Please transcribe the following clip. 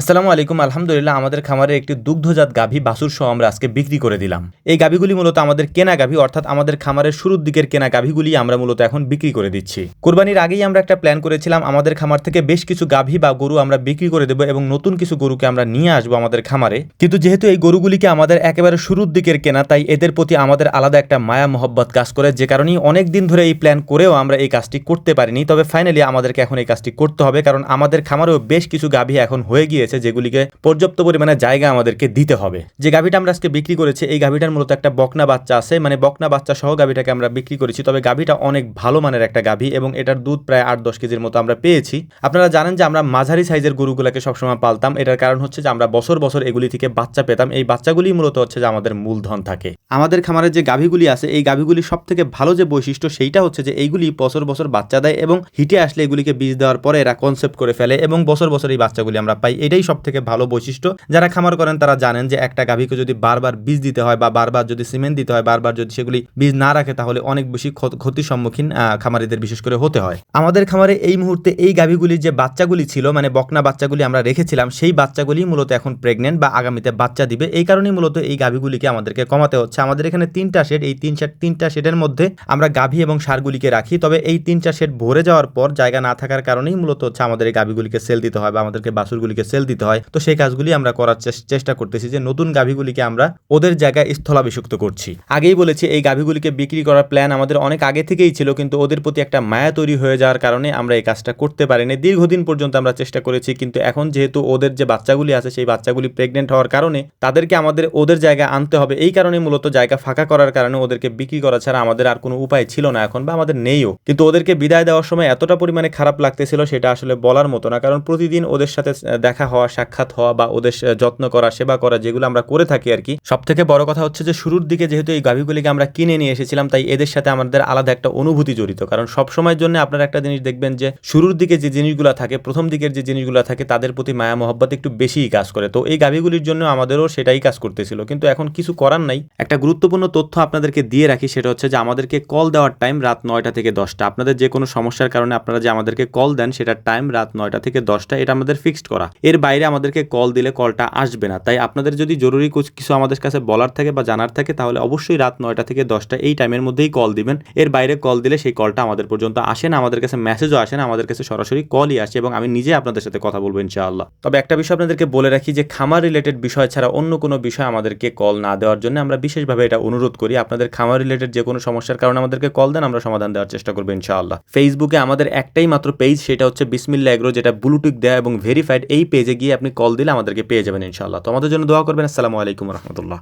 আসসালামু আলাইকুম, আলহামদুলিল্লাহ, আমাদের খামারে একটি দুগ্ধজাত গাভী বাছুর সহ আমরা আজকে বিক্রি করে দিলাম। এই গাভীগুলি মূলত আমাদের কেনা গাভী, অর্থাৎ আমাদের খামারের শুরুর দিকের কেনা গাভীগুলি আমরা মূলত এখন বিক্রি করে দিচ্ছি। কোরবানির আগেই আমরা একটা প্ল্যান করেছিলাম, আমাদের খামার থেকে বেশ কিছু গাভী বা গরু আমরা বিক্রি করে দেবো এবং নতুন কিছু গরুকে আমরা নিয়ে আসব আমাদের খামারে। কিন্তু যেহেতু এই গরুগুলিকে আমাদের একেবারে শুরুর দিকের কেনা, তাই এদের প্রতি আমাদের আলাদা একটা মায়া মহব্বত কাজ করে, যে কারণেই অনেক দিন ধরে এই প্ল্যান করেও আমরা এই কাজটি করতে পারিনি। তবে ফাইনালি আমাদেরকে এখন এই কাজটি করতে হবে, কারণ আমাদের খামারেও বেশ কিছু গাভী এখন হয়ে গিয়েছে। যেগুলিকে পর্যাপ্ত পরিমাণে জায়গা আমাদেরকে দিতে হবে। যে গাভীটা আমরা আজকে বিক্রি করেছি, এই গাভীটার মূলত একটা বকনা বাচ্চা আছে। মানে বকনা বাচ্চা সহ গাভীটাকে আমরা বিক্রি করেছি। তবে গাভীটা অনেক ভালো মানের একটা গাভী এবং এটার দুধ প্রায় আট দশ কেজির মতো আমরা পেয়েছি। আপনারা জানেন যে আমরা মাঝারি সাইজের গরুগুলোকে সবসময় পালতাম। এটার কারণ হচ্ছে যে আমরা বছর বছর এগুলি থেকে বাচ্চা পেতাম। এই বাচ্চাগুলি মূলত হচ্ছে যে আমাদের মূলধন থাকে। আমাদের খামারের যে গাভীগুলি আছে, এই গাভীগুলি সব থেকে ভালো যে বৈশিষ্ট্য সেইটা হচ্ছে যে এইগুলি বছর বছর বাচ্চা দেয় এবং হিটে আসলে এগুলিকে বীজ দেওয়ার পরে এরা কনসেপ্ট করে ফেলে এবং বছর বছর এই বাচ্চাগুলি আমরা পাই। এটাই সব থেকে ভালো বৈশিষ্ট্য। যারা খামার করেন, তারা জানেন যে একটা গাভীকে যদি বারবার বীজ দিতে হয় বা বারবার যদি সিমেন্ট দিতে হয়, বারবার যদি সেগুলি বীজ না রাখে, তাহলে অনেক বেশি ক্ষত- ক্ষতির সম্মুখীন খামারিদের বিশেষ করে হতে হয়। আমাদের খামারে এই মুহূর্তে এই গাভীগুলির যে বাচ্চাগুলি ছিল মানে বকনা বাচ্চাগুলি আমরা রেখেছিলাম, সেই বাচ্চাগুলি মূলত এখন প্রেগনেন্ট বা আগামীতে বাচ্চা দিবে। এই কারণেই মূলত এই গাভীগুলিকে আমাদেরকে কমাতে হচ্ছে। আমাদের এখানে তিনটা শেড এই তিন শেড তিনটা শেডের মধ্যে আমরা গাভী এবং সারগুলিকে রাখি। তবে এই তিনটা শেড ভরে যাওয়ার পর জায়গা না থাকার কারণেই মূলত হচ্ছে আমাদের এই গাভীগুলিকে সেল দিতে হয় বা আমাদেরকে বাছুরগুলিকে সেল দিতে হয়। তো সেই কাজগুলি আমরা করার চেষ্টা করতেছি যে নতুন গাভীগুলিকে আমরা ওদের জায়গায় স্থলাভিষিক্ত করছি। আগেই বলেছি, এই গাভীগুলিকে বিক্রি করার প্ল্যান আমাদের অনেক আগে থেকেই ছিল, কিন্তু ওদের প্রতি একটা মায়া তৈরি হয়ে যাওয়ার কারণে আমরা এই কাজটা করতে পারিনি। দীর্ঘদিন পর্যন্ত আমরা চেষ্টা করেছি, কিন্তু এখন যেহেতু ওদের যে বাচ্চাগুলি আছে, সেই বাচ্চাগুলি প্রেগনেন্ট হওয়ার কারণে তাদেরকে আমাদের ওদের জায়গায় আনতে হবে। এই কারণে মূলত জায়গা ফাঁকা করার কারণে ওদেরকে বিক্রি করা ছাড়া আমাদের আর কোনো উপায় ছিল না এখন, বা আমাদের নেইও। কিন্তু ওদেরকে বিদায় দেওয়ার সময় এতটা পরিমাণে খারাপ লাগতেছিল, সেটা আসলে বলার মতো না, কারণ প্রতিদিন ওদের সাথে দেখা হওয়া, সাক্ষাৎ হওয়া বা ওদের যত্ন করা, সেবা করা যেগুলো আমরা করে থাকি আর কি। সব থেকে বড় কথা হচ্ছে যে, শুরুর দিকে যেহেতু এই গাভীগুলিকে আমরা কিনে নিয়ে এসেছিলাম, তাই এদের সাথে আমাদের আলাদা একটা অনুভূতি জড়িত। কারণ সব সময়ের জন্য আপনারা একটা জিনিস দেখবেন যে, শুরুর দিকে যে জিনিসগুলো থাকে, প্রথম দিকের যে জিনিসগুলো থাকে, তাদের প্রতি মায়া, মহব্বত একটু বেশিই কাজ করে। তো এই গাভীগুলির জন্য আমাদেরও সেটাই কাজ করতেছিল। কিন্তু এখন কিছু করার নাই। একটা গুরুত্বপূর্ণ তথ্য আপনাদেরকে দিয়ে রাখি, সেটা হচ্ছে যে, আমাদেরকে কল দেওয়ার টাইম রাত নয়টা থেকে দশটা। আপনাদের যে কোনো সমস্যার কারণে আপনারা যে আমাদেরকে কল দেন, সেটার টাইম রাত নয়টা থেকে দশটা, এটা আমাদের ফিক্সড করা। এর বাইরে আমাদেরকে কল দিলে কলটা আসবে না। তাই আপনাদের যদি জরুরি কুছ- আমাদের কাছে বলার থাকে বা জানার থাকে, তাহলে অবশ্যই রাত নয়টা থেকে দশটা এই টাইমের মধ্যেই কল দিবেন। এর বাইরে কল দিলে সেই কলটা আমাদের পর্যন্ত আসে না, আমাদের কাছে মেসেজও আসে না, আমাদের কাছে সরাসরি কলই আসে এবং আমি নিজে আপনাদের সাথে কথা বলব ইনশাআল্লাহ। তবে একটা বিষয় আপনাদেরকে বলে রাখি যে, খামার রিলেটেড বিষয় ছাড়া অন্য কোনো বিষয় আমাদেরকে কল না দেওয়ার জন্য আমরা বিশেষভাবে এটা অনুরোধ করি। আপনাদের খামার রিলেটেড যে কোনো সমস্যার কারণে আমাদেরকে কল দেন, আমরা সমাধান দেওয়ার চেষ্টা করব ইনশাআল্লাহ। ফেসবুকে আমাদের একটাই মাত্র পেজ সেটা হচ্ছে বিসমিল্লা এগ্রো যেটা ব্লুটুথ দেয়া এবং ভেরিফাইড এই পেজে গিয়ে আপনি কল দিলে আমাদেরকে পেয়ে যাবেন ইনশাআল্লাহ। তো আমাদের জন্য দোয়া করবেন। আসসালামু আলাইকুম রহমতুল্লাহ।